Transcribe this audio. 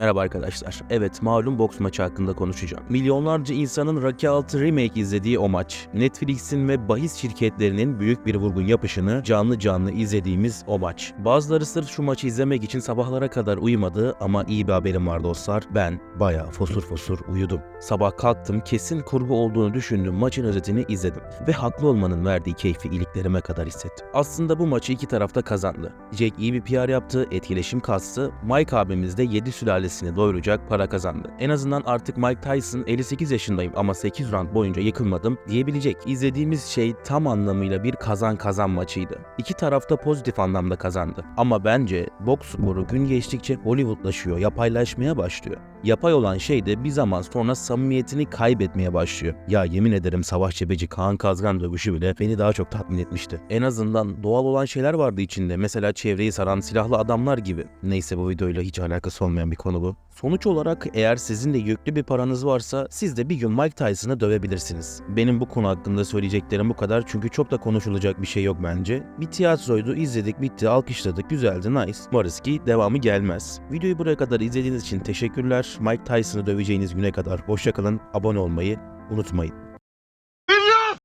Merhaba arkadaşlar. Evet malum boks maçı hakkında konuşacağım. Milyonlarca insanın Rocky 6 Remake izlediği o maç. Netflix'in ve bahis şirketlerinin büyük bir vurgun yapışını canlı canlı izlediğimiz o maç. Bazıları sırf şu maçı izlemek için sabahlara kadar uyumadı ama iyi bir haberim var dostlar. Ben bayağı fosur fosur uyudum. Sabah kalktım kesin kurgu olduğunu düşündüm maçın özetini izledim. Ve haklı olmanın verdiği keyfi iliklerime kadar hissettim. Aslında bu maçı iki tarafta kazandı. Jack iyi bir PR yaptı, etkileşim kastı. Mike abimiz de 7 sülalesini doyuracak para kazandı. En azından artık Mike Tyson 58 yaşındayım ama 8 round boyunca yıkılmadım diyebilecek. İzlediğimiz şey tam anlamıyla bir kazan kazan maçıydı. İki tarafta pozitif anlamda kazandı. Ama bence boks sporu gün geçtikçe Hollywoodlaşıyor, yapaylaşmaya başlıyor. Yapay olan şey de bir zaman sonra samimiyetini kaybetmeye başlıyor. Ya yemin ederim Savaş Cebeci Kaan Kazgan dövüşü bile beni daha çok tatmin etmişti. En azından doğal olan şeyler vardı içinde. Mesela çevreyi saran silahlı adamlar gibi. Neyse bu videoyla hiç alakası olmayan bir konu bu. Sonuç olarak eğer sizin de yüklü bir paranız varsa siz de bir gün Mike Tyson'ı dövebilirsiniz. Benim bu konu hakkında söyleyeceklerim bu kadar çünkü çok da konuşulacak bir şey yok bence. Bir tiyatroydu izledik bitti alkışladık güzeldi nice. Varız ki devamı gelmez. Videoyu buraya kadar izlediğiniz için teşekkürler. Mike Tyson'ı döveceğiniz güne kadar hoşçakalın abone olmayı unutmayın.